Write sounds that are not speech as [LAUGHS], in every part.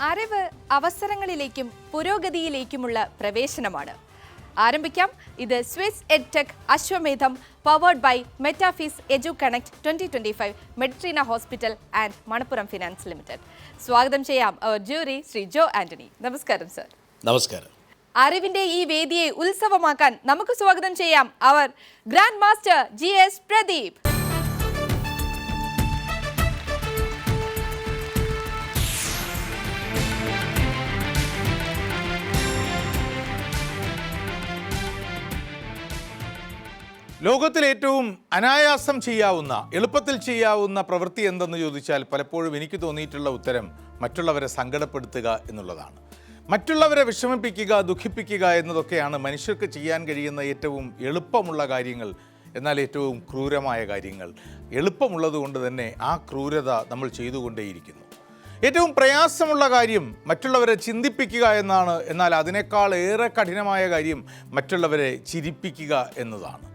അറിവ് അവസരങ്ങളിലേക്കും പുരോഗതിയിലേക്കുമുള്ള പ്രവേശനമാണ്. ആരംഭിക്കാം. ഇത് Swiss edtech Ashwamedham powered by Metafis Edu Connect twenty twenty five Meditrina Hospital and Manappuram Finance Limited. സ്വാഗതം ചെയ്യാം അവർ ജൂറി ശ്രീ ജോ ആന്റണി. നമസ്കാരം സർ. നമസ്കാരം. അറിവിന്റെ ഈ വേദിയെ ഉത്സവമാക്കാൻ നമുക്ക് സ്വാഗതം ചെയ്യാം അവർ grand master G S Pradeep. ലോകത്തിൽ ഏറ്റവും അനായാസം ചെയ്യാവുന്ന എളുപ്പത്തിൽ ചെയ്യാവുന്ന പ്രവൃത്തി എന്തെന്ന് ചോദിച്ചാൽ പലപ്പോഴും എനിക്ക് തോന്നിയിട്ടുള്ള ഉത്തരം മറ്റുള്ളവരെ സങ്കടപ്പെടുത്തുക എന്നുള്ളതാണ്. മറ്റുള്ളവരെ വിഷമിപ്പിക്കുക ദുഃഖിപ്പിക്കുക എന്നതൊക്കെയാണ് മനുഷ്യർക്ക് ചെയ്യാൻ കഴിയുന്ന ഏറ്റവും എളുപ്പമുള്ള കാര്യങ്ങൾ എന്നാൽ ഏറ്റവും ക്രൂരമായ കാര്യങ്ങൾ. എളുപ്പമുള്ളതുകൊണ്ട് തന്നെ ആ ക്രൂരത നമ്മൾ ചെയ്തുകൊണ്ടേയിരിക്കുന്നു. ഏറ്റവും പ്രയാസമുള്ള കാര്യം മറ്റുള്ളവരെ ചിന്തിപ്പിക്കുക എന്നാണ് എന്നാൽ അതിനേക്കാൾ ഏറെ കഠിനമായ കാര്യം മറ്റുള്ളവരെ ചിരിപ്പിക്കുക എന്നതാണ്.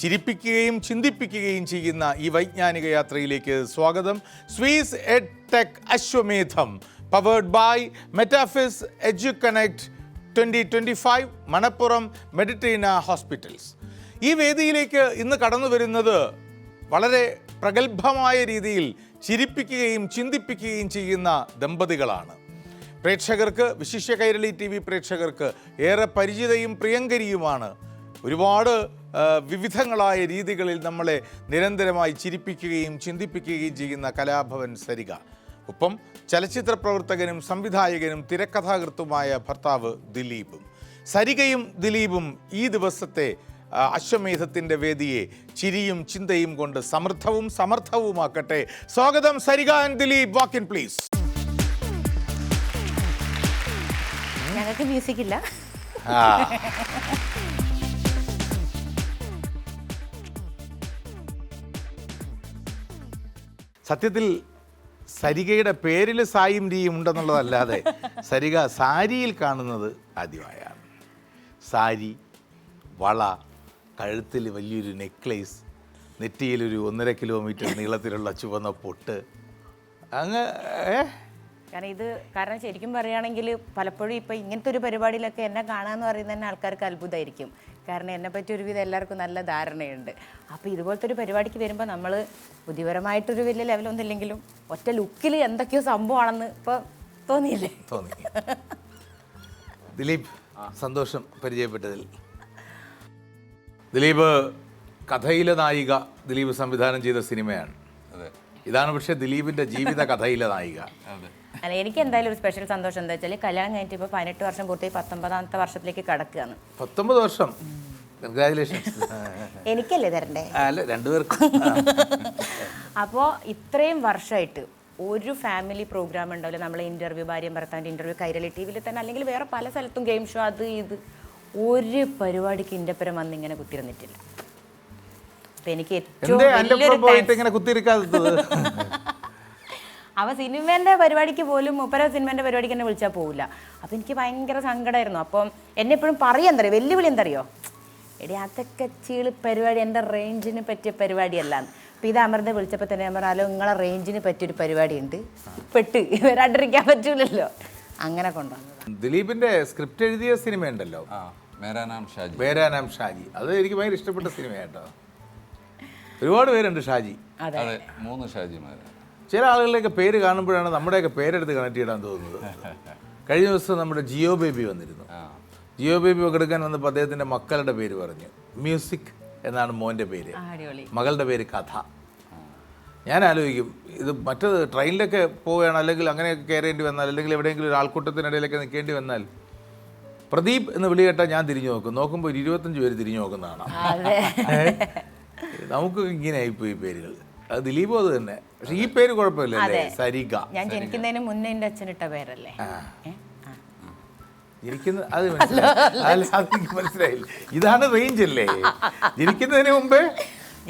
ചിരിപ്പിക്കുകയും ചിന്തിപ്പിക്കുകയും ചെയ്യുന്ന ഈ വൈജ്ഞാനിക യാത്രയിലേക്ക് സ്വാഗതം. Suez ed tech Ashwamedham powered by Metafis Edu Connect twenty twenty five Manappuram Meditrina Hospitals ഈ വേദിയിലേക്ക് ഇന്ന് കടന്നു വരുന്നത് വളരെ പ്രഗത്ഭമായ രീതിയിൽ ചിരിപ്പിക്കുകയും ചിന്തിപ്പിക്കുകയും ചെയ്യുന്ന ദമ്പതികളാണ്. പ്രേക്ഷകർക്ക് വിശിഷ്യ കൈരളി ടി വി പ്രേക്ഷകർക്ക് ഏറെ പരിചിതയും പ്രിയങ്കരിയുമാണ് ഒരുപാട് വിവിധങ്ങളായ രീതികളിൽ നമ്മളെ നിരന്തരമായി ചിരിപ്പിക്കുകയും ചിന്തിപ്പിക്കുകയും ചെയ്യുന്ന കലാഭവൻ സരിക. ഒപ്പം ചലച്ചിത്ര പ്രവർത്തകനും സംവിധായകനും തിരക്കഥാകൃത്തുമായ ഭർത്താവ് ദിലീപും. സരികയും ദിലീപും ഈ ദിവസത്തെ അശ്വമേധത്തിന്റെ വേദിയെ ചിരിയും ചിന്തയും കൊണ്ട് സമൃദ്ധവും സമർത്ഥവുമാക്കട്ടെ. സ്വാഗതം Sarika and Dileep. Walk in please. ഞങ്ങൾക്ക് മ്യൂസിക് ഇല്ല. സത്യത്തിൽ സരികയുടെ പേരിൽ സായും രീയും ഉണ്ടെന്നുള്ളതല്ലാതെ സരിക സാരിയിൽ കാണുന്നത് ആദ്യമായാണ്. സാരി വള കഴുത്തിൽ വലിയൊരു നെക്ലേസ് നെറ്റിയിലൊരു ഒന്നര കിലോമീറ്റർ നീളത്തിലുള്ള ചുവന്ന പൊട്ട്. അങ്ങ് കാരണം ഇത് കാരണം ശരിക്കും പറയുകയാണെങ്കിൽ പലപ്പോഴും ഇപ്പം ഇങ്ങനത്തെ ഒരു പരിപാടിയിലൊക്കെ എന്നെ കാണാമെന്ന് പറയുന്നത് തന്നെ ആൾക്കാർക്ക് അത്ഭുതമായിരിക്കും. കാരണം എന്നെ പറ്റി ഒരുവിധം എല്ലാവർക്കും നല്ല ധാരണയുണ്ട്. അപ്പോൾ ഇതുപോലത്തെ ഒരു പരിപാടിക്ക് വരുമ്പോൾ നമ്മൾ ബുദ്ധിപരമായിട്ടൊരു വലിയ ലെവലൊന്നും ഇല്ലെങ്കിലും ഒറ്റ ലുക്കിൽ എന്തൊക്കെയോ സംഭവമാണെന്ന് ഇപ്പോൾ തോന്നിയില്ലേ? തോന്നി ദിലീപ് സന്തോഷം പരിചയപ്പെട്ടതിൽ. ദിലീപ് കഥയിലെ നായിക ദിലീപ് സംവിധാനം ചെയ്ത സിനിമയാണ്. ഇതാണ് പക്ഷേ ദിലീപിന്റെ ജീവിത കഥയിലെ നായിക. അല്ല എനിക്ക് എന്തായാലും ഒരു സ്പെഷ്യൽ സന്തോഷം എന്താ വെച്ചാൽ കല്യാണം കഴിഞ്ഞിട്ട് ഇപ്പോൾ പതിനെട്ട് വർഷം പൂർത്തി പത്തൊമ്പതാമത്തെ വർഷത്തിലേക്ക് കടക്കുകയാണ്. പത്തൊമ്പത് വർഷം? കൺഗ്രാചുലേഷൻസ് എനിക്കല്ലേ തരണ്ടേ? അല്ല രണ്ടുപേർക്കും. അപ്പോൾ ഇത്രയും വർഷമായിട്ട് ഒരു ഫാമിലി പ്രോഗ്രാം ഉണ്ടാവില്ല നമ്മളെ ഇന്റർവ്യൂ ഭാര്യയും ഭർത്താവിന്റെ ഇന്റർവ്യൂ കൈരളി ടി വിയിൽ തന്നെ അല്ലെങ്കിൽ വേറെ പല സ്ഥലത്തും ഗെയിം ഷോ അത് ഇത്. ഒരു പരിപാടിക്ക് ഇന്റപ്പുരം വന്ന് ഇങ്ങനെ കുത്തിരുന്നിട്ടില്ല അപ്പം എനിക്ക് ഏറ്റവും പോയിട്ട് ഇങ്ങനെ അവ സിനിമേന്റെ പരിപാടിക്ക് പോലും മുപ്പര സിനിമേന്റെ പരിപാടിക്ക് എന്നെ വിളിച്ചാൽ പോകില്ല അപ്പം എനിക്ക് ഭയങ്കര സങ്കടമായിരുന്നു അപ്പം എന്നെ എപ്പോഴും പറയാൻ തറിയോ വെല്ലുവിളി എന്തറിയോ എടി അതൊക്കെ ചീളി പരിപാടി എന്റെ റേഞ്ചിന് പറ്റിയ പരിപാടിയല്ല അപ്പം ഇത് അമൃത വിളിച്ചപ്പോൾ തന്നെ ഞാൻ പറഞ്ഞു നിങ്ങളെ റേഞ്ചിന് പറ്റിയൊരു പരിപാടിയുണ്ട്. പെട്ട്. വരാണ്ടിരിക്കാൻ പറ്റൂലല്ലോ. അങ്ങനെ കൊണ്ടുവന്നത്. ദിലീപിന്റെ സ്ക്രിപ്റ്റ് എഴുതിയ സിനിമയുണ്ടല്ലോ. ആ മേരാ ഷാജി. ഷാജി. അത് എനിക്ക് ഭയങ്കര ഇഷ്ടപ്പെട്ട സിനിമയാട്ടോ. ഒരുപാട് പേരുണ്ട് ഷാജി. അതെ. അതെ മൂന്ന് ഷാജിമാര്. ചില ആളുകളുടെയൊക്കെ പേര് കാണുമ്പോഴാണ് നമ്മുടെയൊക്കെ പേരെടുത്ത് കണക്ട് ചെയ്യാൻ തോന്നുന്നത്. കഴിഞ്ഞ ദിവസം നമ്മുടെ ജിയോ ബേബി വന്നിരുന്നു. ജിയോ ബേബി പങ്കെടുക്കാൻ വന്നപ്പോൾ അദ്ദേഹത്തിന്റെ മക്കളുടെ പേര് പറഞ്ഞു. മ്യൂസിക് എന്നാണ് മോന്റെ പേര്. മകളുടെ പേര് കഥ. ഞാൻ ആലോചിക്കും ഇത് മറ്റത് ട്രെയിനിലൊക്കെ പോവുകയാണ് അല്ലെങ്കിൽ അങ്ങനെയൊക്കെ കയറേണ്ടി വന്നാൽ അല്ലെങ്കിൽ എവിടെയെങ്കിലും ഒരു ആൾക്കൂട്ടത്തിനിടയിലൊക്കെ നിൽക്കേണ്ടി വന്നാൽ പ്രദീപ് എന്ന് വിളി കേട്ടാൽ ഞാൻ തിരിഞ്ഞു നോക്കും. നോക്കുമ്പോൾ ഒരു ഇരുപത്തഞ്ച് പേര് തിരിഞ്ഞു നോക്കുന്നതാണ്. നമുക്ക് ഇങ്ങനെ ആയിപ്പോയി പേരുകൾ. അത് ദിലീപും അത് തന്നെ. പക്ഷെ ഈ പേര് കുഴപ്പമില്ല അല്ലേ സരിക ഞാൻ ജനിക്കുന്നതിന് മുന്നേ അച്ഛൻ അച്ഛനിട്ട പേരല്ലേ? ജനിക്കുന്ന അത് മനസ്സിലായി. മനസ്സിലായില്ല. ഇതാണ് റേഞ്ച് അല്ലേ? ജനിക്കുന്നതിന് മുമ്പേ?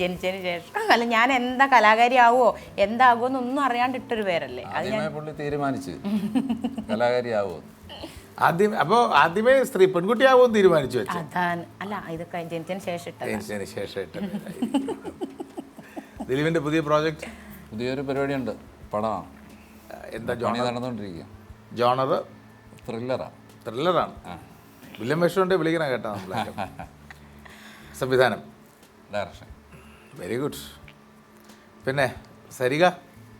ജനിച്ചതിന് ശേഷം. അല്ല ഞാൻ എന്താ കലാകാരി ആവോ എന്താകുമോ ഒന്നും അറിയാണ്ട് ഇട്ടൊരു പേരല്ലേ? അത് ഞാൻ പുള്ളി തീരുമാനിച്ച്. കലാകാരിയാവോ ആദ്യം അപ്പോൾ ആദ്യമേ സ്ത്രീ പെൺകുട്ടി ആവുമെന്ന് തീരുമാനിച്ചു അതാണ്. അല്ല ഇതൊക്കെ ജനിച്ചതിന് ശേഷം ഇട്ടത്. ജനിച്ചതിന് ശേഷം ഇട്ട ദിലീപിന്റെ പുതിയ പ്രോജക്റ്റ്? പുതിയൊരു പരിപാടിയുണ്ട്. പടമാണ് എന്താ പണി നടന്നുകൊണ്ടിരിക്കുക ജോണർ? ത്രില്ലറാണ് ത്രില്ലറാണ് വില്യം വേഷമുണ്ടെ വിളിക്കണ കേട്ടോ നമ്മളെ സംവിധാനം. ഡയറക്ഷൻ. വെരി ഗുഡ് പിന്നെ സരിക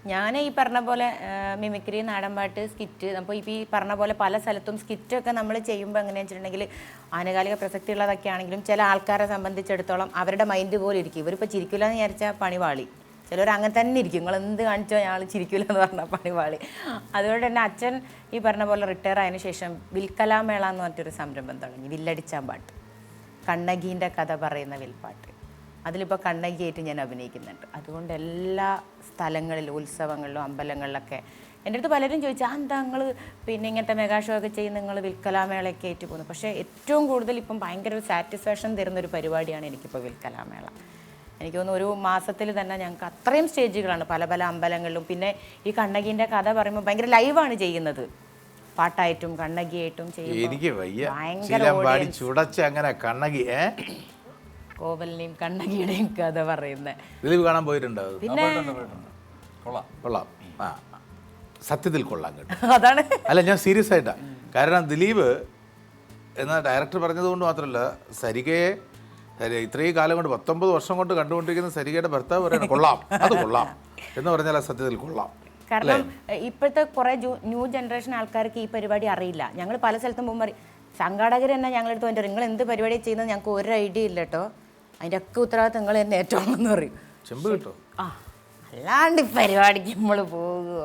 ഞാൻ ഈ പറഞ്ഞ പോലെ മിമിക്രി നാടൻപാട്ട് സ്കിറ്റ് അപ്പോൾ ഈ പറഞ്ഞ പോലെ പല സ്ഥലത്തും സ്കിറ്റൊക്കെ നമ്മൾ ചെയ്യുമ്പോൾ എങ്ങനെയാണെന്ന് വെച്ചിട്ടുണ്ടെങ്കിൽ ആനുകാലിക പ്രസക്തിയുള്ളതൊക്കെ ആണെങ്കിലും ചില ആൾക്കാരെ സംബന്ധിച്ചിടത്തോളം അവരുടെ മൈൻഡ് പോലെ ഇരിക്കും. ഇവരിപ്പോൾ ചിരിക്കില്ല എന്ന് വിചാരിച്ചാൽ പണിവാളി. ചിലർ അങ്ങനെ തന്നെ ഇരിക്കും. നിങ്ങൾ എന്ത് കാണിച്ചോ ഞങ്ങൾ ചിരിക്കില്ല എന്ന് പറഞ്ഞാൽ പണിവാളി. അതുകൊണ്ട് തന്നെ അച്ഛൻ ഈ പറഞ്ഞ പോലെ റിട്ടയർ ആയതിനു ശേഷം വിൽക്കലാമേള എന്ന് പറഞ്ഞിട്ടൊരു സംരംഭം തുടങ്ങി. വില്ലടിച്ചാൻ പാട്ട്. കണ്ണകീന്റെ കഥ പറയുന്ന വിൽപ്പാട്ട്. അതിലിപ്പോൾ കണ്ണകിയായിട്ട് ഞാൻ അഭിനയിക്കുന്നുണ്ട്. അതുകൊണ്ട് എല്ലാ സ്ഥലങ്ങളിലും ഉത്സവങ്ങളിലും അമ്പലങ്ങളിലൊക്കെ. എന്റെ അടുത്ത് പലരും ചോദിച്ചു ആ എന്താ നിങ്ങൾ പിന്നെ ഇങ്ങനത്തെ മെഗാ ഷോ ഒക്കെ ചെയ്ത് നിങ്ങൾ വിൽക്കലാമേളയൊക്കെ ആയിട്ട് പോകുന്നു പക്ഷേ ഏറ്റവും കൂടുതൽ ഇപ്പം ഭയങ്കര ഒരു സാറ്റിസ്ഫാക്ഷൻ തരുന്ന ഒരു പരിപാടിയാണ് എനിക്കിപ്പോൾ വിൽക്കലാമേള. എനിക്ക് തോന്നുന്നു ഒരു മാസത്തിൽ തന്നെ ഞങ്ങൾക്ക് അത്രയും സ്റ്റേജുകളാണ് പല പല അമ്പലങ്ങളിലും. പിന്നെ ഈ കണ്ണകീന്റെ കഥ പറയുമ്പോൾ ഭയങ്കര ലൈവാണ് ചെയ്യുന്നത്. പാട്ടായിട്ടും കണ്ണകിയായിട്ടും ചെയ്യും എനിക്ക് വയ്യ. ചുടച്ച് അങ്ങനെ കണ്ണകി കോവലിനെയും കണ്ണകിയുടെയും കഥ പറയുന്നത്. ദിലീപ് കാണാൻ പോയിട്ടുണ്ടോ? പിന്നെ കൊള്ളാം. കൊള്ളാം. ആ സത്യത്തിൽ കൊള്ളാം കേട്ടോ. [LAUGHS] അതാണ്. അല്ല ഞാൻ സീരിയസ് ആയിട്ടാണ് കാരണം ദിലീപ് എന്ന ഡയറക്ടർ പറഞ്ഞത് കൊണ്ട് മാത്രമല്ല സരികയെ ഇത്രയും കാലം കൊണ്ട് പത്തൊമ്പത് വർഷം കൊണ്ട് കണ്ടുകൊണ്ടിരിക്കുന്ന സരികയുടെ ഭർത്താവ് പറയണം കൊള്ളാം. അത് കൊള്ളാം. [LAUGHS] എന്ന് പറഞ്ഞാൽ ആ സത്യത്തിൽ കൊള്ളാം. കാരണം ഇപ്പോഴത്തെ കുറേ ന്യൂ ജനറേഷൻ ആൾക്കാർക്ക് ഈ പരിപാടി അറിയില്ല. ഞങ്ങൾ പല സ്ഥലത്തും പോകുമ്പോൾ സംഘാടകർ തന്നെ ഞങ്ങളെടുത്ത് പറഞ്ഞിട്ട് നിങ്ങൾ എന്ത് പരിപാടി ചെയ്യുന്നത്? ഞങ്ങൾക്ക് ഒരു ഐഡിയ ഇല്ല കേട്ടോ. അതിന്റെ ഒക്കെ ഉത്തരവാദിത്തം നിങ്ങൾ തന്നെ ഏറ്റവും എന്ന് പറയും. ചെമ്പ് കിട്ടോ ആ. അല്ലാണ്ട് പരിപാടിക്ക് നമ്മൾ പോകുമോ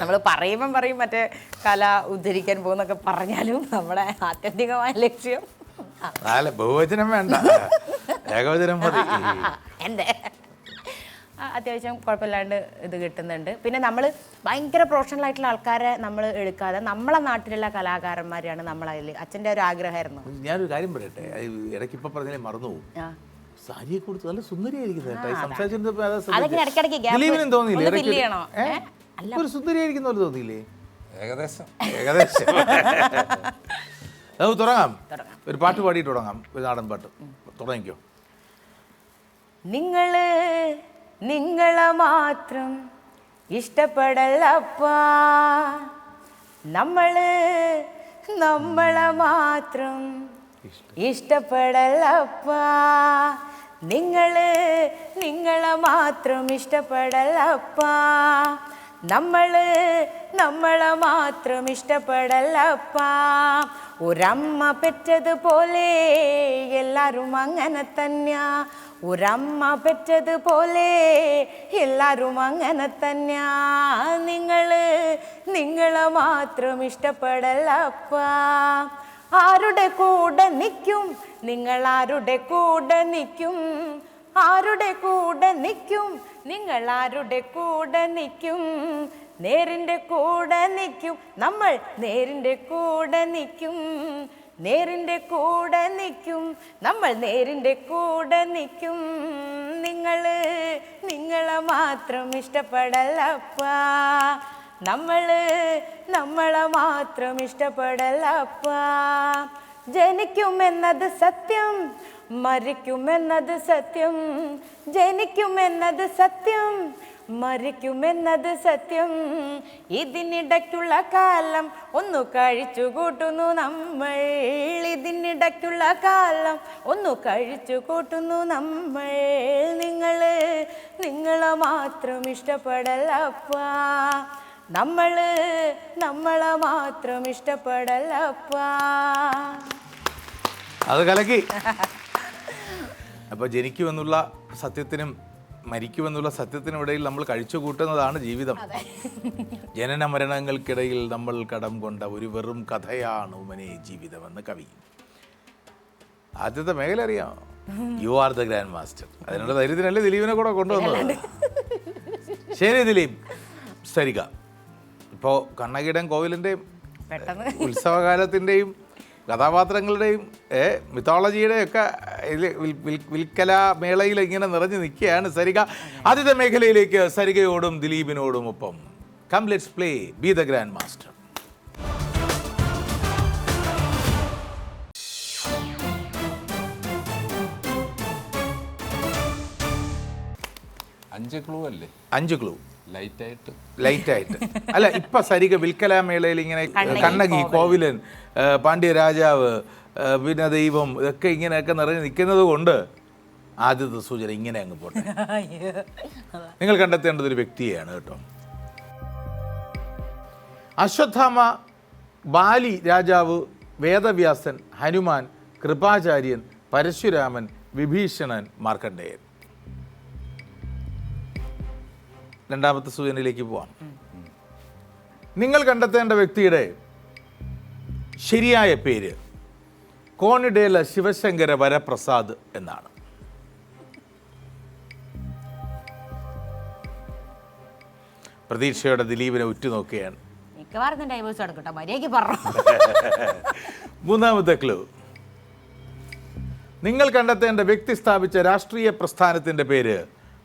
നമ്മൾ പറയുമ്പം പറയും മറ്റേ കല ഉദ്ധരിക്കാൻ പോകുന്നൊക്കെ പറഞ്ഞാലും നമ്മുടെ ആത്യന്തികമായ ലക്ഷ്യം. നാല് ബഹുവചനം വേണ്ട. ഏകവചനം മതി. എന്റെ അത്യാവശ്യം കുഴപ്പമില്ലാണ്ട് ഇത് കിട്ടുന്നുണ്ട്. പിന്നെ നമ്മൾ ഭയങ്കര പ്രൊഫഷണൽ ആയിട്ടുള്ള ആൾക്കാരെ നമ്മൾ എടുക്കാതെ നമ്മളെ നാട്ടിലുള്ള കലാകാരന്മാരെയാണ് നമ്മളതിൽ അച്ഛന്റെ ഒരു ആഗ്രഹമായിരുന്നു. ഞാനൊരു കാര്യം പറയട്ടെ? ഇടയ്ക്ക് ഇപ്പൊ പറഞ്ഞാലേ മറന്നു പോകും. സാരിയെ കൊടുത്തു നല്ല കേട്ടോ. ഈ സംസാരിച്ചിരുന്നപ്പോ ദിലീപിനും തോന്നിയില്ലേ? ഇടയ്ക്ക്. ഒരു സുന്ദരിയായിരിക്കുന്ന പോലെ തോന്നിയില്ലേ? ഏകദേശം ഏകദേശം. [LAUGHS] നമുക്ക് തുടങ്ങാം. തുടങ്ങാം. ഒരു പാട്ട് പാടിയിട്ട് തുടങ്ങാം. ഒരു നാടൻ പാട്ട്. തുടങ്ങിക്കോ. നിങ്ങൾ നിങ്ങളെ മാത്രം ഇഷ്ടപ്പെടലപ്പാ. നമ്മൾ നമ്മളെ മാത്രം ഇഷ്ടപ്പെടലപ്പാ. നിങ്ങൾ നിങ്ങളെ മാത്രം ഇഷ്ടപ്പെടലപ്പാ. നമ്മൾ നമ്മളെ മാത്രം ഇഷ്ടപ്പെടലപ്പാ. ഒരമ്മ പെറ്റതുപോലെ എല്ലാരും അങ്ങനെ തന്നെയാ. ഒരമ്മ പെറ്റതുപോലെ എല്ലാരും അങ്ങനെ തന്നെയാ. നിങ്ങൾ നിങ്ങളെ മാത്രം ഇഷ്ടപ്പെടലപ്പാ. ആരുടെ കൂടെ നിൽക്കും നിങ്ങൾ ആരുടെ കൂടെ നിൽക്കും ആരുടെ കൂടെ നിൽക്കും നിങ്ങൾ ആരുടെ കൂടെ നിൽക്കും നേരിന്റെ കൂടെ നിൽക്കും നമ്മൾ നേരിന്റെ കൂടെ നിൽക്കും നേരിന്റെ കൂടെ നിൽക്കും നമ്മൾ നേരിന്റെ കൂടെ നിൽക്കും നിങ്ങൾ നിങ്ങളെ മാത്രം ഇഷ്ടപ്പെടലപ്പാ. നമ്മൾ നമ്മളെ മാത്രം ഇഷ്ടപ്പെടലപ്പ. ജനിക്കുമെന്നത് സത്യം മരിക്കുമെന്നത് സത്യം. ജനിക്കുമെന്നത് സത്യം മരിക്കുമെന്നത് സത്യം. ഇതിനിടയ്ക്കുള്ള കാലം ഒന്ന് കഴിച്ചു കൂട്ടുന്നു നമ്മൾ. ഇതിനിടയ്ക്കുള്ള കാലം ഒന്ന് കഴിച്ചു കൂട്ടുന്നു നമ്മൾ. നിങ്ങൾ നിങ്ങളെ മാത്രം ഇഷ്ടപ്പെടലപ്പാ. നമ്മൾ നമ്മളെ മാത്രം ഇഷ്ടപ്പെടലപ്പ. അത് കലക്കി. [LAUGHS] അപ്പോൾ ജനിക്കുമെന്നുള്ള സത്യത്തിനും മരിക്കുമെന്നുള്ള സത്യത്തിനും ഇടയിൽ നമ്മൾ കഴിച്ചു കൂട്ടുന്നതാണ് ജീവിതം. [LAUGHS] ജനന മരണങ്ങൾക്കിടയിൽ നമ്മൾ കടം കൊണ്ട ഒരു വെറും കഥയാണ് ഉമനെ ജീവിതമെന്ന് കവി. ആദ്യത്തെ മേഖല അറിയാം. You are the grand master അതിനുള്ള ധൈര്യത്തിനല്ലേ ദിലീപിനെ കൂടെ കൊണ്ടുവന്നത്? ശരി ദിലീപ് സരിക ഇപ്പോൾ കണ്ണകീടൻ കോവിലിന്റെയും ഉത്സവകാലത്തിന്റെയും കഥാപാത്രങ്ങളുടെയും ഏ മിത്തോളജിയുടെയും ഒക്കെ വിൽക്കല മേളയിൽ ഇങ്ങനെ നിറഞ്ഞു നിൽക്കുകയാണ് സരിക. ആദ്യത്തെ മേഖലയിലേക്ക് സരികയോടും ദിലീപിനോടും ഒപ്പം come let's play be the grand master അഞ്ച് ക്ലൂ അല്ലേ? അഞ്ച് ക്ലൂ ലൈറ്റായിട്ട് ലൈറ്റ് ആയിട്ട്. അല്ല ഇപ്പൊ സരിക വിൽക്കലാമേളയിൽ ഇങ്ങനെ കണ്ണകി കോവിലൻ പാണ്ഡ്യ രാജാവ് പിന്നെ ദൈവം ഇതൊക്കെ ഇങ്ങനെയൊക്കെ നിറഞ്ഞു നിൽക്കുന്നത് കൊണ്ട് ആദ്യത്തെ സൂചന ഇങ്ങനെ അങ്ങ് പോട്ടെ. നിങ്ങൾ കണ്ടെത്തേണ്ടത് ഒരു വ്യക്തിയാണ് കേട്ടോ. അശ്വത്ഥാമ ബാലി രാജാവ് വേദവ്യാസൻ ഹനുമാൻ കൃപാചാര്യൻ പരശുരാമൻ വിഭീഷണൻ മാർക്കണ്ഡേയൻ. രണ്ടാമത്തെ സൂചനയിലേക്ക് പോവാം. നിങ്ങൾ കണ്ടെത്തേണ്ട വ്യക്തിയുടെ ശരിയായ പേര് കോണിഡേല ശിവശങ്കര വരപ്രസാദ് എന്നാണ്. പ്രതീക്ഷയുടെ ദിലീപിനെ ഉറ്റുനോക്കുകയാണ്. മൂന്നാമത്തെ ക്ലൂ നിങ്ങൾ കണ്ടെത്തേണ്ട വ്യക്തി സ്ഥാപിച്ച രാഷ്ട്രീയ പ്രസ്ഥാനത്തിന്റെ പേര്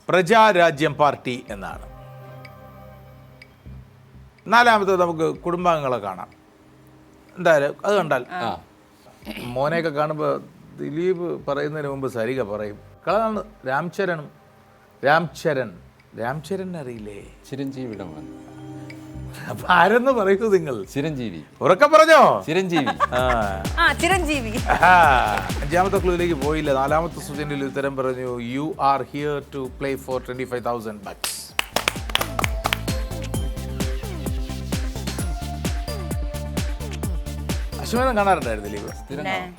പ്രജാരാജ്യം പാർട്ടി എന്നാണ്. നാലാമത്തെ നമുക്ക് കുടുംബാംഗങ്ങളെ കാണാം. എന്തായാലും അത് കണ്ടാൽ മോനെയൊക്കെ കാണുമ്പോൾ ദിലീപ് പറയുന്നതിന് മുമ്പ് സരിക പറയും. കളാണ് രാംചരനും. രാംചരൻ. രാംചരൻ അറിയില്ലേ? ചിരഞ്ജീവിയുടെ മോൻ അപ്പൊ ആരെന്ന് പറയൂ നിങ്ങൾ? ചിരഞ്ജീവി. ഉറക്കെ പറഞ്ഞോ? ചിരഞ്ജീവി. ആ. ആ ചിരഞ്ജീവി. അഞ്ചാമത്തെ ക്ലൂയിലേക്ക് പോയില്ല. നാലാമത്തെ സൂചനയിൽ ഉത്തരം പറഞ്ഞു you are here to play for twenty five thousand bucks Ashwamedham കാണാറുണ്ടായിരുന്നില്ല ഇപ്പൊ സ്ഥിരം കാണും.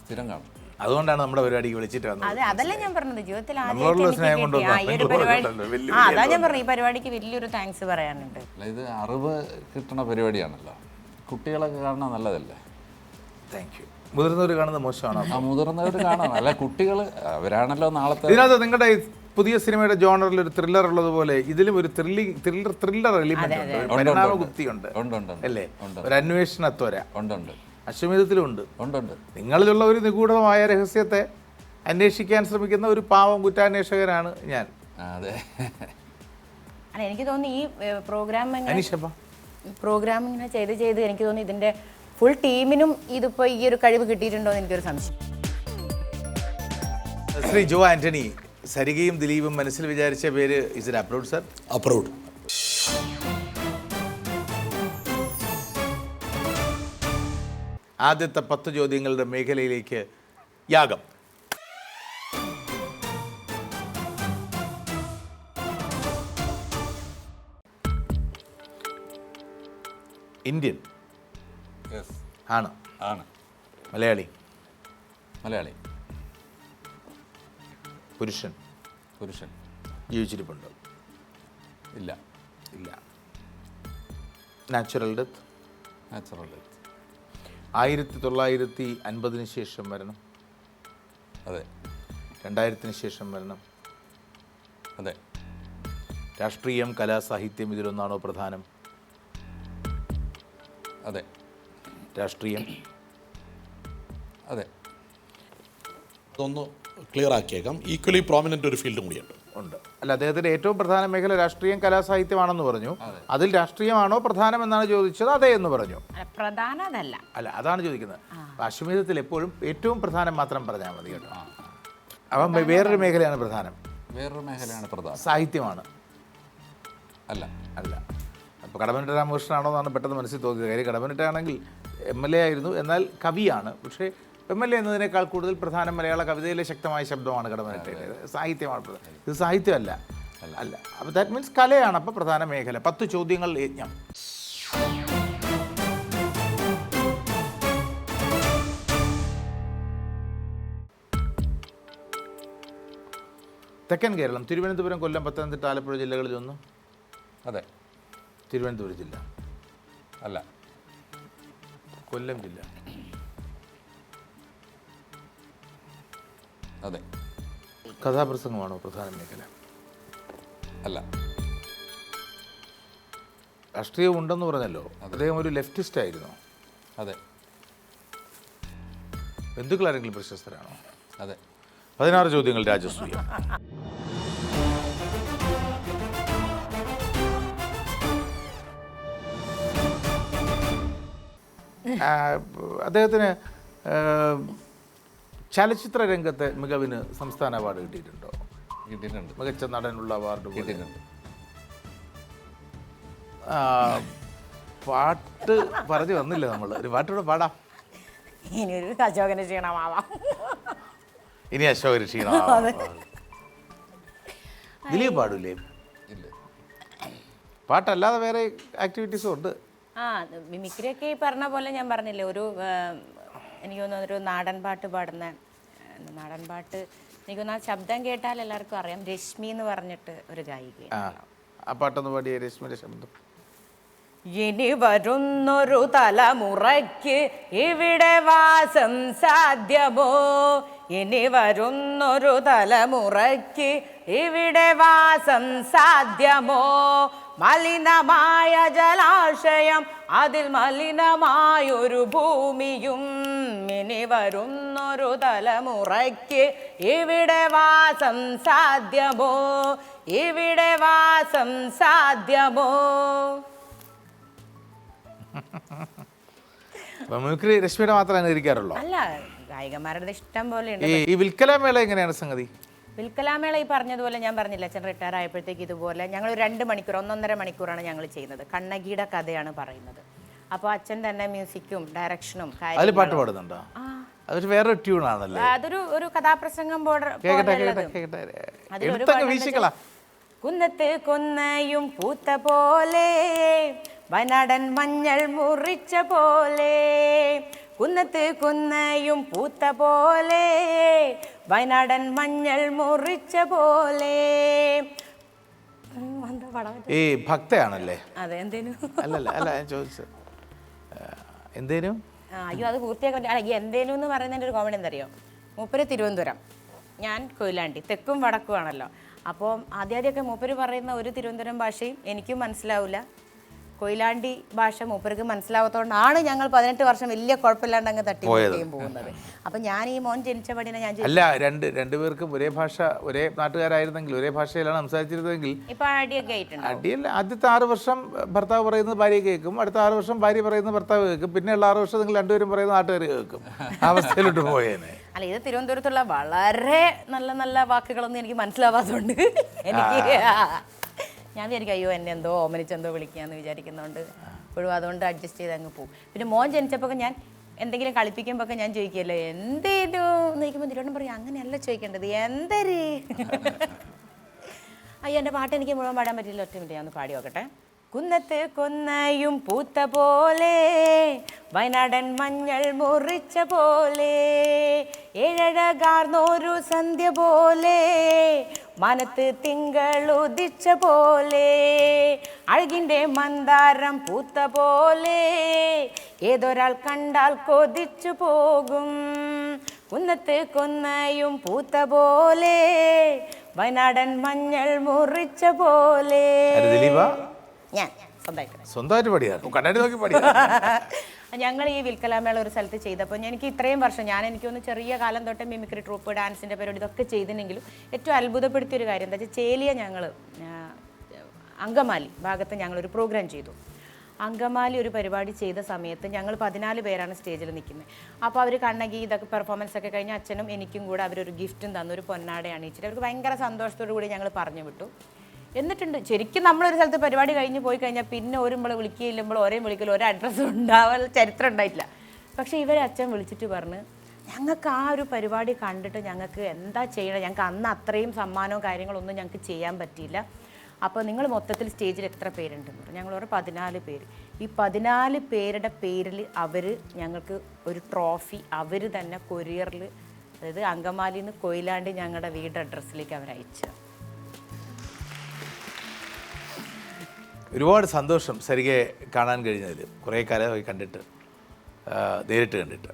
സ്ഥിരം കാണും. അതുകൊണ്ടാണ് നമ്മുടെ പരിപാടിക്ക് വിളിച്ചിട്ട് വന്നത്. അതെ അതല്ല ഞാൻ പറഞ്ഞത്. ജീവിതത്തിൽ ആദ്യമായിട്ട് എനിക്ക്? കിട്ടിയ ആ, ഈ ഒരു പരിപാടി ആ അതാ ഞാൻ പറഞ്ഞു ഈ പരിപാടിക്ക് വലിയൊരു താങ്ക്സ് പറയാനുണ്ട്. അല്ല ഇത് അറിവ് കിട്ടണ പരിപാടിയാണല്ലോ. കുട്ടികളൊക്കെ കാണാൻ നല്ലതല്ലേ? താങ്ക് യു മുതിർന്നവർ കാണുന്നത് മോശമാണോ? ആ മുതിർന്നവർ കാണണം. അല്ല കുട്ടികൾ അവരാണല്ലോ നാളത്തെ ഇതിനകത്ത് നിങ്ങളുടെ ഈ പുതിയ സിനിമയുടെ ജോണറിൽ ഒരു ത്രില്ലർ ഉള്ളതുപോലെ ഇതിലും ഒരു ത്രില്ലിംഗ് ത്രില്ലർ ത്രില്ലർ എലിമെന്റ് ഉണ്ട്. ഒരു പരിണാമ ഗുപ്തിയുണ്ട് ഉണ്ട്. ഉണ്ട് ഉണ്ട്. അല്ലേ? ഒരു അന്വേഷണത്വര അശ്വമേധത്തിലും ഉണ്ട്. ഉണ്ട് ഉണ്ട്. നിങ്ങളിലുള്ള ഒരു നിഗൂഢമായ രഹസ്യത്തെ അന്വേഷിക്കാൻ ശ്രമിക്കുന്ന ഒരു പാവം കുറ്റാന്വേഷകനാണ് ഞാൻ. അതെ. അല്ല എനിക്ക് തോന്നി ഈ പ്രോഗ്രാം പ്രോഗ്രാം ഇങ്ങനെ ചെയ്ത് ചെയ്ത് എനിക്ക് തോന്നി ഇതിന്റെ ഫുൾ ടീമിനും ഇതിപ്പോ ഈ ഒരു കഴിവ് കിട്ടിയിട്ടുണ്ടോ എന്ന് എനിക്കൊരു സംശയം. ശ്രീ ജോ ആന്റണി സരികയും ദിലീപും മനസ്സിൽ വിചാരിച്ച പേര് is it approve sir approved ആദ്യത്തെ പത്ത് ചോദ്യങ്ങളുടെ മേഖലയിലേക്ക് യാഗം. ഇന്ത്യൻ. യെസ് ആണ്. ആണ്. മലയാളി. മലയാളി. പുരുഷൻ. പുരുഷൻ. ജീവിച്ചിരിപ്പുണ്ട്? ഇല്ല. ഇല്ല. നാച്ചുറൽ ഡെത്ത് നാച്ചുറൽ ഡെത്ത് ആയിരത്തി തൊള്ളായിരത്തി അൻപതിന് ശേഷം വരണം. അതെ. രണ്ടായിരത്തിന് ശേഷം വരണം. അതെ. രാഷ്ട്രീയം കലാ സാഹിത്യം ഇതിലൊന്നാണോ പ്രധാനം? അതെ. രാഷ്ട്രീയം. അതെ. അതൊന്ന് ക്ലിയർ ആക്കിയേക്കാം. ഈക്വലി പ്രോമിനന്റ് ഒരു ഫീൽഡും കൂടിയുണ്ട്. ഉണ്ട്. അല്ല അദ്ദേഹത്തിന്റെ ഏറ്റവും പ്രധാന മേഖല രാഷ്ട്രീയം കലാസാഹിത്യമാണെന്ന് പറഞ്ഞു. അതിൽ രാഷ്ട്രീയമാണോ പ്രധാനം എന്നാണ് ചോദിച്ചത് അതെ എന്ന് പറഞ്ഞു. അല്ല, പ്രധാന അല്ല അതാണ് ചോദിക്കുന്നത്. അശ്വമേധത്തിൽ എപ്പോഴും ഏറ്റവും പ്രധാനം മാത്രം പറഞ്ഞാൽ മതി കേട്ടോ. അപ്പം വേറൊരു മേഖലയാണ് പ്രധാനം. വേറൊരു മേഖലയാണ് പ്രധാനം. സാഹിത്യമാണ്. അല്ല. അല്ല. അപ്പോൾ കടമനിട്ട രാമകൃഷ്ണനാണോ എന്നാണ് പെട്ടെന്ന് മനസ്സിൽ തോന്നിയത്. കാര്യം കടമനിട്ടാണെങ്കിൽ എം എൽ എ ആയിരുന്നു എന്നാൽ കവിയാണ്. പക്ഷേ എം എൽ എ എന്നതിനേക്കാൾ കൂടുതൽ പ്രധാന മലയാള കവിതയിലെ ശക്തമായ ശബ്ദമാണ് കടമനിട്ടയുടേത് സാഹിത്യമാണ്. പ്രധാനം ഇത് സാഹിത്യമല്ല. അല്ല. അപ്പോൾ ദാറ്റ് മീൻസ് കലയാണ് അപ്പോൾ പ്രധാന മേഖല. പത്ത് ചോദ്യങ്ങൾ യജ്ഞം. തെക്കൻ കേരളം തിരുവനന്തപുരം കൊല്ലം പത്തനംതിട്ട ആലപ്പുഴ ജില്ലകളിൽ ജില്ലകളിലൊന്നും അതെ. തിരുവനന്തപുരം ജില്ല. അല്ല. കൊല്ലം ജില്ല. അതെ. കഥാപ്രസംഗമാണോ പ്രധാന മേഖല അല്ല. രാഷ്ട്രീയം ഉണ്ടെന്ന് പറഞ്ഞല്ലോ അദ്ദേഹം ഒരു ലെഫ്റ്റിസ്റ്റ് ആയിരുന്നു. അതെ. ബന്ധുക്കൾ ആരെങ്കിലും പ്രശസ്തരാണോ? അതെ. പതിനാറ് ചോദ്യങ്ങൾ രാജസൂയം അദ്ദേഹത്തിന് ചലച്ചിത്ര രംഗത്തെ മികവിന് സംസ്ഥാന അവാർഡ് കിട്ടിയിട്ടുണ്ടോ? കിട്ടിയിട്ടുണ്ട്. മികച്ച നടനുള്ള അവാർഡ് കിട്ടിയിട്ടുണ്ട്. ആ, പാട്ട് പറഞ്ഞു വന്നില്ല നമ്മൾ ഒരു പാട്ടിവിടെ പാടാം. ഇനി ഒരു അശോകനെ ക്ഷീണമാവാം. ഇനി അശോകന ക്ഷീണമാവാം. ദിലീപ് പാടൂലേ? ഇല്ല. പാട്ടല്ലാതെ വേറെ ആക്ടിവിറ്റീസും ഉണ്ട്. ആ മിമിക്രിയൊക്കെ ഈ പറഞ്ഞ പോലെ ഞാൻ പറഞ്ഞില്ലേ ഒരു എനിക്ക് തോന്നുന്നു ഒരു നാടൻ പാട്ട് പാടുന്ന നാടൻ പാട്ട് എനിക്ക് ആ ശബ്ദം കേട്ടാൽ എല്ലാവർക്കും അറിയാം. രശ്മി എന്ന് പറഞ്ഞിട്ട് ഒരു ഗായിക ആ പാട്ടൊന്ന് പാടിയ രശ്മിയുടെ ശബ്ദം. ഇനി വരുന്നൊരു തലമുറയ്ക്ക് ഇവിടെ വാസം സാധ്യമോ? ഇനി വരുന്നൊരു തലമുറയ്ക്ക് ഇവിടെ വാസം സാധ്യമോ? മലിനമായ ജലാശയം അതിൽ മലിനമായൊരു ഭൂമിയും ഇനി വരുന്നൊരു തലമുറയ്ക്ക് ഇവിടെ വാസം സാധ്യമോ? ഇവിടെ വാസം സാധ്യമോ? മിമിക്രി രശ്മിയുടെ മാത്രമേ അനുകരിക്കാറുള്ളൂ അല്ല ഗായികമാരുടെ ഇഷ്ടം പോലെ ഉണ്ട് ഈ വിൽക്കലാമേള വിൽക്കല മേള എങ്ങനെയാണ് സംഗതി? വിൽക്കലാമേള ഈ പറഞ്ഞതുപോലെ ഞാൻ പറഞ്ഞില്ല അച്ഛൻ റിട്ടയർ ആയപ്പോഴത്തേക്ക് ഇതുപോലെ ഞങ്ങൾ രണ്ട് മണിക്കൂർ ഒന്നൊന്നര മണിക്കൂറാണ് ഞങ്ങൾ ചെയ്യുന്നത്. കണ്ണകിയുടെ കഥയാണ് പറയുന്നത്. അപ്പോൾ അച്ഛൻ തന്നെ മ്യൂസിക്കും ഡയറക്ഷനും അതിൽ പാട്ട് പാടുന്നുണ്ടോ? അതൊരു വേറെ ട്യൂൺ ആണല്ലേ അതൊരു ഒരു കഥാപ്രസംഗം പാട്ടെന്ന് കുന്നത്ത് കൊന്നയും പൂത്ത പോലെ വനടൻ മഞ്ഞൾ മുറിച്ച പോലെ കുന്നത്ത് കുന്നയും പൂത്ത പോലെ വയനാടൻ മഞ്ഞൾ മുറിച്ച പോലെ. ഈ ഭക്തയാണല്ലേ? അതെ എന്തേലും അല്ലല്ല അല്ല ഞാൻ ചോദിച്ചത്. ആ, അയ്യോ അത് പൂർത്തിയാക്കാൻ. അല്ല, ഈ എന്തേനു എന്ന് പറയുന്നതിന്റെ ഒരു കോമഡി എന്തറിയോ? മൂപ്പര് തിരുവനന്തപുരം. ഞാൻ കൊയിലാണ്ടി തെക്കും വടക്കും ആണല്ലോ അപ്പോൾ ആദ്യാദ്യമൊക്കെ മൂപ്പര് പറയുന്ന ഒരു തിരുവനന്തപുരം ഭാഷയും എനിക്കും മനസ്സിലാവില്ല. കൊയിലാണ്ടി ഭാഷ മൂപ്പർക്ക് മനസ്സിലാവാത്തതുകൊണ്ടാണ് ഞങ്ങൾ പതിനെട്ട് വർഷം വലിയ കുഴപ്പമില്ലാണ്ട് അങ്ങ് തട്ടി പോകുന്നത്. അപ്പം ഞാൻ ഈ മോൻ ജനിച്ച പടിനെ ഞാൻ അല്ല രണ്ട് രണ്ടുപേർക്കും ഒരേ ഭാഷ ഒരേ നാട്ടുകാരായിരുന്നെങ്കിൽ ഒരേ ഭാഷയിലാണ് സംസാരിച്ചിരുന്നതെങ്കിൽ ഇപ്പൊ അടിയൊക്കെ ആയിട്ടുണ്ട്. അടിയല്ല ആദ്യത്തെ ആറ് വർഷം ഭർത്താവ് പറയുന്നത് ഭാര്യ കേൾക്കും അടുത്ത ആറ് വർഷം ഭാര്യ പറയുന്നത് ഭർത്താവ് കേൾക്കും പിന്നെയുള്ള ആറ് വർഷം നിങ്ങൾ രണ്ടുപേരും പറയുന്ന നാട്ടുകാർ കേൾക്കും. ആ അവസ്ഥയിലോട്ട് പോയേനെ. അല്ല ഇത് തിരുവനന്തപുരത്തുള്ള വളരെ നല്ല നല്ല വാക്കുകളൊന്നും എനിക്ക് മനസ്സിലാവാത്തതുകൊണ്ട് എനിക്ക് ഞാൻ വിചാരിക്കും അയ്യോ എന്നെ എന്തോ ഓമനിച്ചെന്തോ വിളിക്കുകയെന്ന് വിചാരിക്കുന്നതുകൊണ്ട് ഇപ്പോഴും അതുകൊണ്ട് അഡ്ജസ്റ്റ് ചെയ്ത് അങ്ങ് പോകും. പിന്നെ മോൻ ജനിച്ചപ്പോൾ ഞാൻ എന്തെങ്കിലും കളിപ്പിക്കുമ്പോൾ ഒക്കെ ഞാൻ ചോദിക്കുമല്ലോ എന്തേലും എന്ന് ചോദിക്കുമ്പോൾ തിരുവനന്തപുരം പറയും അങ്ങനെയല്ല ചോദിക്കേണ്ടത് എന്തര്? അയ്യോ എന്റെ പാട്ട് എനിക്ക് മുഴുവൻ പാടാൻ പറ്റില്ല ഒറ്റ മിനിറ്റ് ഞാൻ ഒന്ന് പാടി നോക്കട്ടെ. കുന്നത്ത് കൊന്നയും പൂത്ത പോലെ വയനാടൻ മഞ്ഞൾ മുറിച്ച പോലെ ഏഴഴകാർന്നൊരു സന്ധ്യ പോലെ മനത്ത് തിങ്കൾ ഉദിച്ച പോലെ അഴകിന്റെ മന്ദാരം പൂത്ത പോലെ ഏതൊരാൾ കണ്ടാൽ കൊതിച്ചു പോകും. കുന്നത്ത് കൊന്നയും പൂത്ത പോലെ വയനാടൻ മഞ്ഞൾ മുറിച്ച പോലെ. ഞാൻ സ്വന്തമായിട്ട് സ്വന്തമായിട്ട് പാടിയാണ്. കണ്ണാടി നോക്കി പാടിയാ [LAUGHS] ഞങ്ങൾ ഈ വിൽക്കലാമേള ഒരു സ്ഥലത്ത് ചെയ്തപ്പോൾ എനിക്ക് ഇത്രയും വർഷം ഞാൻ എനിക്കൊന്ന് ചെറിയ കാലം തൊട്ട് മിമിക്രി ട്രൂപ്പ് ഡാൻസിന്റെ പരിപാടി ഇതൊക്കെ ചെയ്തിനെങ്കിലും ഏറ്റവും അത്ഭുതപ്പെടുത്തിയ ഒരു കാര്യം എന്താ വെച്ചാൽ ചേലിയ ഞങ്ങൾ അങ്കമാലി ഭാഗത്ത് ഞങ്ങളൊരു പ്രോഗ്രാം ചെയ്തു. അങ്കമാലി ഒരു പരിപാടി ചെയ്ത സമയത്ത് ഞങ്ങൾ പതിനാല് പേരാണ് സ്റ്റേജിൽ നിൽക്കുന്നത് അപ്പോൾ അവർ കണ്ണകി ഇതൊക്കെ പെർഫോമൻസ് ഒക്കെ കഴിഞ്ഞ് അച്ഛനും എനിക്കും കൂടെ അവരൊരു ഗിഫ്റ്റും തന്നു. ഒരു പൊന്നാടയാണ് അണിയിച്ചിട്ട് അവർക്ക് ഭയങ്കര സന്തോഷത്തോടു കൂടി ഞങ്ങൾ പറഞ്ഞു വിട്ടു. എന്നിട്ടുണ്ട്. ശരിക്കും നമ്മളൊരു സ്ഥലത്ത് പരിപാടി കഴിഞ്ഞ് പോയി കഴിഞ്ഞാൽ പിന്നെ ഒരുമ്പോൾ വിളിക്കുകയില്ലുമ്പോൾ ഒരേ വിളിക്കൽ ഒരേ അഡ്രസ്സ് ഉണ്ടാവാൻ ചരിത്രം ഉണ്ടായിട്ടില്ല. പക്ഷേ ഇവരെ അച്ഛൻ വിളിച്ചിട്ട് പറഞ്ഞ് ഞങ്ങൾക്ക് ആ ഒരു പരിപാടി കണ്ടിട്ട് ഞങ്ങൾക്ക് എന്താ ചെയ്യണം? ഞങ്ങൾക്ക് അന്ന് അത്രയും സമ്മാനവും കാര്യങ്ങളൊന്നും ഞങ്ങൾക്ക് ചെയ്യാൻ പറ്റിയില്ല. അപ്പോൾ നിങ്ങൾ മൊത്തത്തിൽ സ്റ്റേജിൽ എത്ര പറഞ്ഞു. ഞങ്ങൾ ഓരോ പതിനാല് പേര്. ഈ പതിനാല് പേരുടെ പേരിൽ അവർ ഞങ്ങൾക്ക് ഒരു ട്രോഫി അവർ തന്നെ കൊറിയറിൽ അതായത് അങ്കമാലിയിൽ നിന്ന് കൊയിലാണ്ടി ഞങ്ങളുടെ വീട് അഡ്രസ്സിലേക്ക് അവർ അയച്ചു ഒരുപാട് സന്തോഷം സരികെ കാണാൻ കഴിഞ്ഞതിൽ. കുറേ കാലമായി കണ്ടിട്ട് നേരിട്ട് കണ്ടിട്ട്.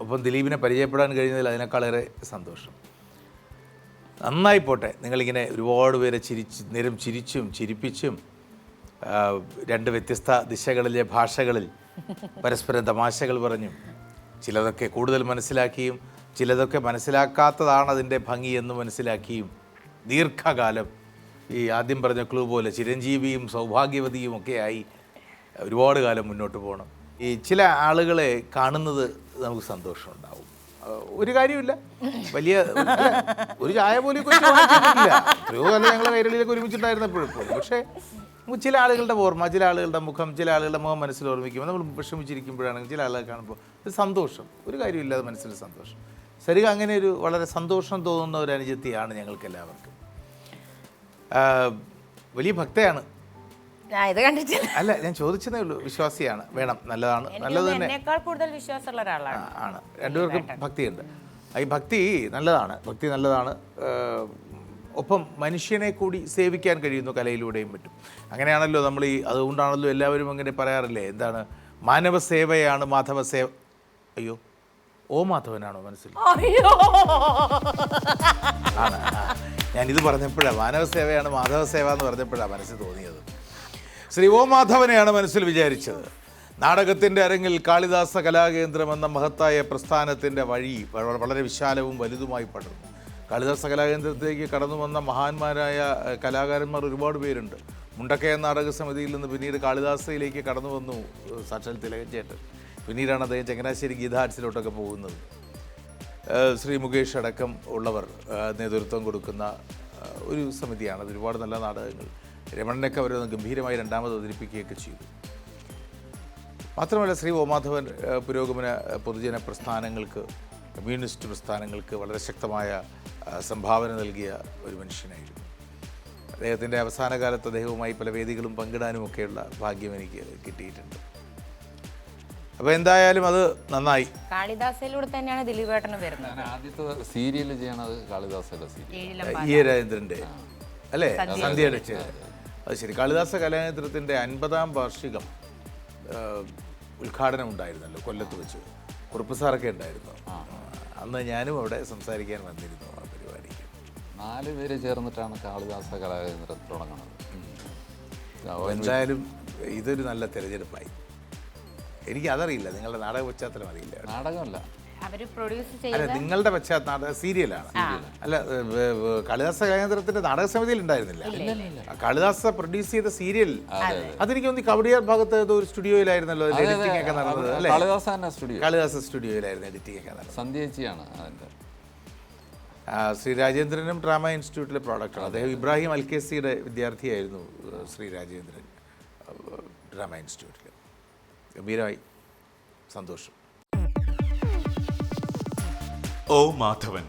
ഒപ്പം ദിലീപിനെ പരിചയപ്പെടാൻ കഴിഞ്ഞതിൽ അതിനേക്കാളേറെ സന്തോഷം. നന്നായി പോട്ടെ. നിങ്ങളിങ്ങനെ ഒരുപാട് പേരെ ചിരിച്ച് നേരം ചിരിച്ചും ചിരിപ്പിച്ചും രണ്ട് വ്യത്യസ്ത ദിശകളിലെ ഭാഷകളിൽ പരസ്പരം തമാശകൾ പറഞ്ഞും ചിലതൊക്കെ കൂടുതൽ മനസ്സിലാക്കിയും ചിലതൊക്കെ മനസ്സിലാക്കാത്തതാണ് അതിന്റെ ഭംഗി എന്ന് മനസ്സിലാക്കിയും ദീർഘകാലം ഈ ആദ്യം പറഞ്ഞ ക്ലൂ പോലെ ചിരഞ്ജീവിയും സൗഭാഗ്യവതിയും ഒക്കെയായി ഒരുപാട് കാലം മുന്നോട്ട് പോകണം. ഈ ചില ആളുകളെ കാണുന്നത് നമുക്ക് സന്തോഷമുണ്ടാവും ഒരു കാര്യമില്ല. വലിയ ഒരു ചായ പോലും എത്രയോ കാലം ഞങ്ങൾ കൈരളിയിലൊക്കെ ഒരുമിച്ചിട്ടായിരുന്നപ്പോഴും പക്ഷേ ചില ആളുകളുടെ ഓർമ്മ ചില ആളുകളുടെ മുഖം ചില ആളുകളുടെ മുഖം മനസ്സിൽ ഓർമ്മിക്കുമ്പോൾ നമ്മൾ വിഷമിച്ചിരിക്കുമ്പോഴാണെങ്കിൽ ചില ആളുകളെ കാണുമ്പോൾ ഒരു സന്തോഷം. ഒരു കാര്യമില്ലാതെ മനസ്സിൽ സന്തോഷം. ശരിക്കും അങ്ങനെ ഒരു വളരെ സന്തോഷം തോന്നുന്ന ഒരു അനുജത്തിയാണ് ഞങ്ങൾക്ക് എല്ലാവർക്കും വലിയ ഭക്തയാണ്. ഞാൻ ഇത് കണ്ടിട്ടില്ല. അല്ല ഞാൻ ചോദിച്ചതേ ഉള്ളൂ വിശ്വാസിയാണ്. വേണം നല്ലതാണ്. നല്ലത് തന്നെ. കൂടുതൽ വിശ്വാസമുള്ള ഒരാളാണ്. ആണ്. രണ്ടുപേർക്കും ഭക്തിയുണ്ട്. ഈ ഭക്തി നല്ലതാണ്. ഭക്തി നല്ലതാണ്. ഒപ്പം മനുഷ്യനെ കൂടി സേവിക്കാൻ കഴിയുന്നു കലയിലൂടെയും പറ്റും. അങ്ങനെയാണല്ലോ നമ്മൾ ഈ അതുകൊണ്ടാണല്ലോ എല്ലാവരും അങ്ങനെ പറയാറില്ലേ? എന്താണ്? മാനവ സേവയാണ് മാധവ സേവ അയ്യോ ഓ മാധവനാണോ മനസ്സിൽ? ആണ്. ഞാനിത് പറഞ്ഞപ്പോഴാണ് മാനവ സേവയാണ് മാധവ സേവ എന്ന് പറഞ്ഞപ്പോഴാണ് മനസ്സിൽ തോന്നിയത്. ശ്രീ ഓ മാധവനെയാണ് മനസ്സിൽ വിചാരിച്ചത്. നാടകത്തിന്റെ അരങ്ങിൽ കാളിദാസ കലാകേന്ദ്രം എന്ന മഹത്തായ പ്രസ്ഥാനത്തിന്റെ വഴി വളരെ വിശാലവും വലുതുമായി പടർന്നു. കാളിദാസ കലാകേന്ദ്രത്തിലേക്ക് കടന്നു വന്ന മഹാന്മാരായ കലാകാരന്മാർ ഒരുപാട് പേരുണ്ട്. മുണ്ടക്കയ നാടക സമിതിയിൽ നിന്ന് പിന്നീട് കാളിദാസയിലേക്ക് കടന്നു വന്നു സാക്ഷാൽ തിലകൻ ചേട്ടൻ. പിന്നീടാണ് അദ്ദേഹം ചങ്ങനാശ്ശേരി ഗീതാർട്സിലോട്ടൊക്കെ പോകുന്നത്. ശ്രീ മുകേഷ് അടക്കം ഉള്ളവർ നേതൃത്വം കൊടുക്കുന്ന ഒരു സമിതിയാണ്. അത് ഒരുപാട് നല്ല നാടകങ്ങൾ. രമണനൊക്കെ അവർ ഗംഭീരമായി രണ്ടാമത് അവതരിപ്പിക്കുകയൊക്കെ ചെയ്തു. മാത്രമല്ല ശ്രീ ഓമാധവൻ പുരോഗമന പൊതുജന പ്രസ്ഥാനങ്ങൾക്ക് കമ്മ്യൂണിസ്റ്റ് പ്രസ്ഥാനങ്ങൾക്ക് വളരെ ശക്തമായ സംഭാവന നൽകിയ ഒരു മനുഷ്യനായിരുന്നു. അദ്ദേഹത്തിന്റെ അവസാന കാലത്ത് അദ്ദേഹവുമായി പല വേദികളും പങ്കിടാനുമൊക്കെയുള്ള ഭാഗ്യം എനിക്ക് കിട്ടിയിട്ടുണ്ട്. അപ്പോൾ എന്തായാലും അത് നന്നായി. കാളിദാസയിലൂടെ തന്നെയാണ് ദിലീപേട്ടന് വരുന്നത്. ഞാൻ ആദ്യത്തെ സീരിയൽ ചെയ്യണത് കാളിദാസയുടെ സീരിയൽ. ഇ എ അല്ലേ? സന്ധ്യയുടെ അത് ശരി. കാളിദാസ കലാനേത്രത്തിന്റെ അൻപതാം വാർഷികം ഉദ്ഘാടനം ഉണ്ടായിരുന്നല്ലോ കൊല്ലത്ത് വെച്ച്. കുറുപ്പ് സാറൊക്കെ ഉണ്ടായിരുന്നു. അന്ന് ഞാനും അവിടെ സംസാരിക്കാൻ വന്നിരുന്നു ആ പരിപാടിക്ക്. നാല് പേര് ചേർന്നിട്ടാണ് കാളിദാസ കലാകേന്ദ്രം തുടങ്ങുന്നത് എന്തായാലും ഇതൊരു നല്ല തിരഞ്ഞെടുപ്പായി. എനിക്ക് അതറിയില്ല നിങ്ങളുടെ നാടക പശ്ചാത്തലം അറിയില്ല നാടകമല്ല. അവർ പ്രൊഡ്യൂസ് അല്ല ചെയ്ത നിങ്ങളുടെ പശ്ചാത്തലം നാടക സീരിയലാണ്. അല്ല ഏ, ഏ, കാളിദാസ കേന്ദ്രത്തിന്റെ നാടക സമിതിയിൽ ഉണ്ടായിരുന്നില്ല കാളിദാസ പ്രൊഡ്യൂസ് ചെയ്ത സീരിയൽ. അതെനിക്ക് തോന്നി കവടിയാർ ഭാഗത്ത് ഏതോ ഒരു സ്റ്റുഡിയോയിലായിരുന്നല്ലോ എഡിറ്റിംഗ് ഒക്കെ നടന്നത് അല്ലേ? കാളിദാസ തന്നെ സ്റ്റുഡിയോ. കാളിദാസ സ്റ്റുഡിയോയിലായിരുന്നു എഡിറ്റിംഗ് ഒക്കെ നടന്നത്. സന്ധ്യേച്ചിയാണ് ആ, ശ്രീ രാജേന്ദ്രനും ഡ്രാമ ഇൻസ്റ്റിറ്റ്യൂട്ടിലെ പ്രോഡക്റ്റാണ്. അദ്ദേഹം ഇബ്രാഹിം അൽ കെ സിയുടെ വിദ്യാർത്ഥിയായിരുന്നു ഏ, ശ്രീ രാജേന്ദ്രൻ ഏ, ഡ്രാമ ഇൻസ്റ്റിറ്റ്യൂട്ടിൽ. ഗംഭീരമായി. സന്തോഷം. ഓ മാധവൻ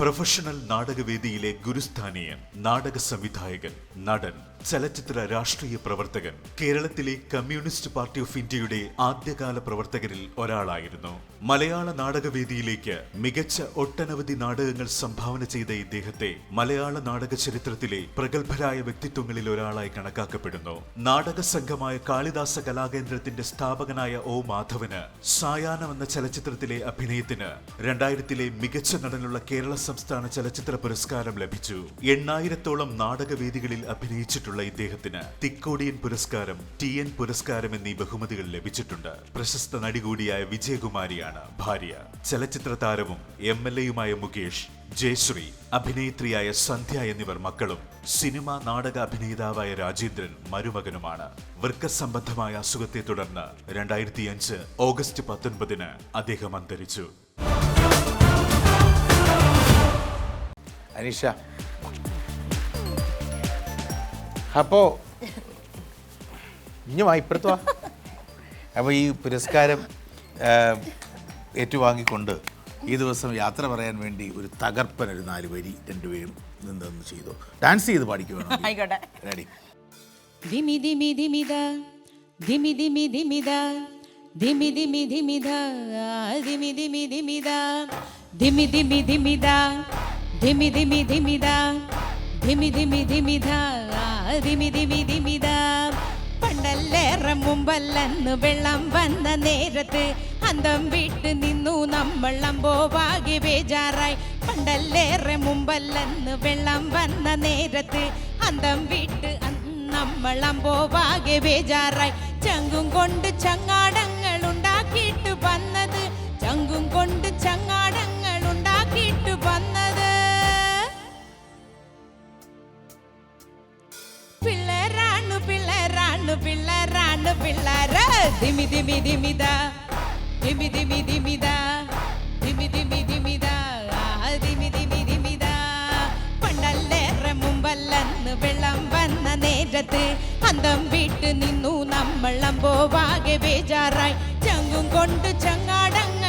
പ്രൊഫഷണൽ നാടകവേദിയിലെ ഗുരുസ്ഥാനീയൻ നാടക സംവിധായകൻ നടൻ ചലച്ചിത്ര രാഷ്ട്രീയ പ്രവർത്തകൻ കേരളത്തിലെ കമ്മ്യൂണിസ്റ്റ് പാർട്ടി ഓഫ് ഇന്ത്യയുടെ ആദ്യകാല പ്രവർത്തകരിൽ ഒരാളായിരുന്നു. മലയാള നാടകവേദിയിലേക്ക് മികച്ച ഒട്ടനവധി നാടകങ്ങൾ സംഭാവന ചെയ്ത ഇദ്ദേഹത്തെ മലയാള നാടക ചരിത്രത്തിലെ പ്രഗത്ഭരായ വ്യക്തിത്വങ്ങളിൽ ഒരാളായി കണക്കാക്കപ്പെടുന്നു. നാടക സംഘമായ കാളിദാസ കലാകേന്ദ്രത്തിന്റെ സ്ഥാപകനായ ഒ മാധവന് സായാഹ്നം എന്ന ചലച്ചിത്രത്തിലെ അഭിനയത്തിന് രണ്ടായിരത്തിലെ മികച്ച നടനുള്ള കേരള സംസ്ഥാന ചലച്ചിത്ര പുരസ്കാരം ലഭിച്ചു. എണ്ണായിരത്തോളം നാടകവേദികളിൽ അഭിനയിച്ചിട്ടുള്ള ഇദ്ദേഹത്തിന് തിക്കോടിയൻ പുരസ്കാരം ടി എൻ പുരസ്കാരം എന്നീ ബഹുമതികൾ ലഭിച്ചിട്ടുണ്ട്. പ്രശസ്ത നടി കൂടിയായ വിജയകുമാരിയാണ് ഭാര്യ. ചലച്ചിത്ര താരവും എം എൽ എയുമായ മുകേഷ് ജയശ്രീ അഭിനേത്രിയായ സന്ധ്യ എന്നിവർ മക്കളും സിനിമ നാടക അഭിനേതാവായ രാജേന്ദ്രൻ മരുമകനുമാണ്. വൃക്ക സംബന്ധമായ അസുഖത്തെ തുടർന്ന് രണ്ടായിരത്തി അഞ്ച് ഓഗസ്റ്റ് പത്തൊൻപതിന് അദ്ദേഹം അന്തരിച്ചു. അനീഷ അപ്പോ ഇനി വാ. അപ്പൊ അപ്പോൾ ഈ പുരസ്കാരം ഏറ്റുവാങ്ങിക്കൊണ്ട് ഈ ദിവസം യാത്ര പറയാൻ വേണ്ടി ഒരു തകർപ്പൻ ഒരു നാല് വരി രണ്ടുപേരും നിന്നു ചെയ്തു. ഡാൻസ് ചെയ്ത് പാടിക്കുവാണ് ആയിക്കോട്ടെ. റെഡി ദിമി ദിമി ദിമിത ദിമി ദിമി ദിമിത ദിമി ദിമി ദിമിത ദിമി ദിമി ദിമിത ധിമി ധിമി ധിമിത പണ്ടല്ലേറെ മുമ്പല്ലെന്ന് വെള്ളം വന്ന നേരത്ത് അന്തം വിട്ട് നിന്നു നമ്മൾ അമ്പോവാകെ ബേജാറായി. പണ്ടല്ലേറെ മുമ്പല്ലെന്ന് വെള്ളം വന്ന നേരത്ത് അന്തം വിട്ട് നമ്മൾ അമ്പോവാകെ ബേജാറായി. ചങ്കും കൊണ്ട് ചങ്ങാടങ്ങൾ ഉണ്ടാക്കിയിട്ട് വന്നത് ചങ്കും കൊണ്ട് ചങ്ങാടങ്ങൾ റാണു പിള്ള റാണു പിള്ള റാണു പിള്ള. ദിമി ദിമി ദിമിത ദിമി ദിമി ദിമിത ദിമി ദിമി ദിമിത ദിമി ദിമി ദിമിത പണ്ടല്ലേറെ മുമ്പല്ലെന്ന് വെള്ളം വന്ന നേരത്ത് അന്തം വിട്ട് നിന്നു നമ്മൾ അമ്പോ വാകെ ബേജാറായി. ചങ്കും കൊണ്ട് ചങ്ങാടങ്ങ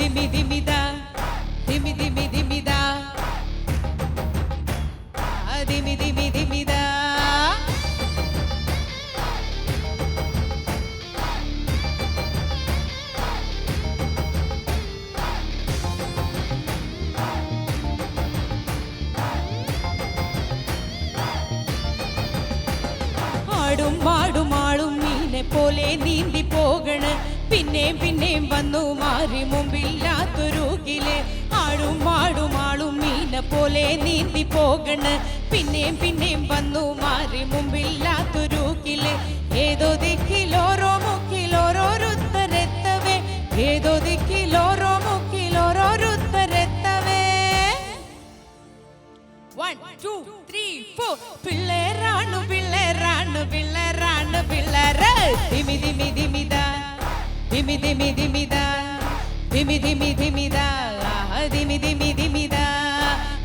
திமி திமிதா திமி திமி திமிதா திமி திமி திமிதா ஆடும் ஆடும் ஆளும் மீனை போலே நீ പിന്നെയും പിന്നെയും വന്നു മാറി മുമ്പില്ലാത്തൊരുകിലെ ആടും മാടും ആളും മീന പോലെ നീന്തി പോകണ്. പിന്നെയും പിന്നെയും വന്നു മാറി മുമ്പില്ലാത്തൊരുകിലെ ഏതോ ദിക്കിലോരോ മുക്കിലോരോരുത്തരെത്തവേ ഏതോ ദിക്കിലോരോ മുക്കിലോരോരുത്തരെത്തവേ വൺ ടു ത്രീ ഫോർ പിള്ളേരാണ് പിള്ളേരാണ് പിള്ളേരാണ് പിള്ളേർ ദിമി ദിമി ദിമിത ധിമി ധിമി ധിമിത ധിമി ധിമി ധിമിത ധിമി ധിമി ധിമിത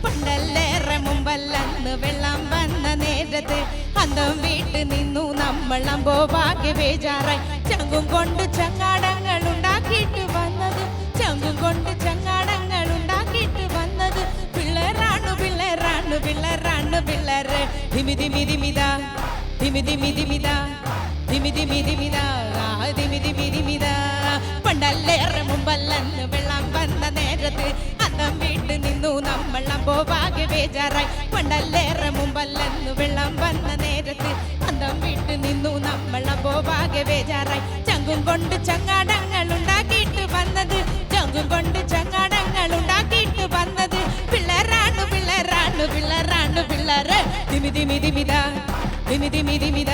പണ്ടല്ലേറെ മുമ്പല്ലന്ന് വെള്ളം വന്ന നേരത്ത് അന്തം വീട്ട് നിന്നു നമ്മൾ അമ്പോവാകെ ബേജാറായി. ചങ്കും കൊണ്ട് ചങ്ങാടങ്ങൾ ഉണ്ടാക്കിയിട്ട് വന്നത് ചങ്കും കൊണ്ട് ചങ്ങാടങ്ങൾ ഉണ്ടാക്കിയിട്ട് വന്നത്. പിള്ളേരാണ് പിള്ളേരാണ് പിള്ളേരാണ് പിള്ളേർ ധിമി ധിമി ധിമിത ധിമി ധിമി ധിമിത ദിമി ദിമി ദിമിത ദിമി ദിമി ദിമിത പണ്ടല്ലേറെ മുമ്പല്ലെന്ന് വെള്ളം വന്ന നേരത്ത് അന്നം വീട്ടു നിന്നു നമ്മൾ അമ്പോ ഭാഗ്യ ബേജാറായി. പണ്ടല്ലേറെ മുമ്പല്ലെന്ന് വെള്ളം വന്ന നേരത്ത് അന്നം വീട്ടു നിന്നു നമ്മൾ അമ്പോ ഭാഗ്യ ബേജാറായി. ചങ്കും കൊണ്ട് ചങ്ങാടങ്ങൾ ഉണ്ടാക്കിയിട്ട് വന്നത് ചങ്കും കൊണ്ട് ചങ്ങാടങ്ങൾ ഉണ്ടാക്കിയിട്ട് വന്നത്. പിള്ളേരാണ് പിള്ളേരാണ് പിള്ളേരാണ് പിള്ളേര്. ദിമി ദിമി ദിമിത ദിമി ദിമി ദിമിത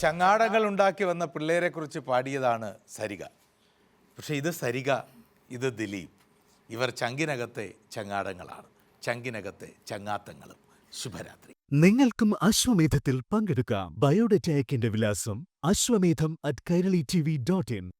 ചങ്ങാടങ്ങൾ ഉണ്ടാക്കി വന്ന പിള്ളേരെ കുറിച്ച് പാടിയതാണ് സരിക പക്ഷെ ഇത് സരിക ഇത് ദിലീപ്. ഇവർ ചങ്കിനകത്തെ ചങ്ങാടങ്ങളാണ്. ചങ്കിനകത്തെ ചങ്ങാത്തങ്ങളും. ശുഭരാത്രി. നിങ്ങൾക്കും അശ്വമേധത്തിൽ പങ്കെടുക്കാം. ബയോഡേറ്റ വിലാസം Ashwamedham at Kairali T V dot in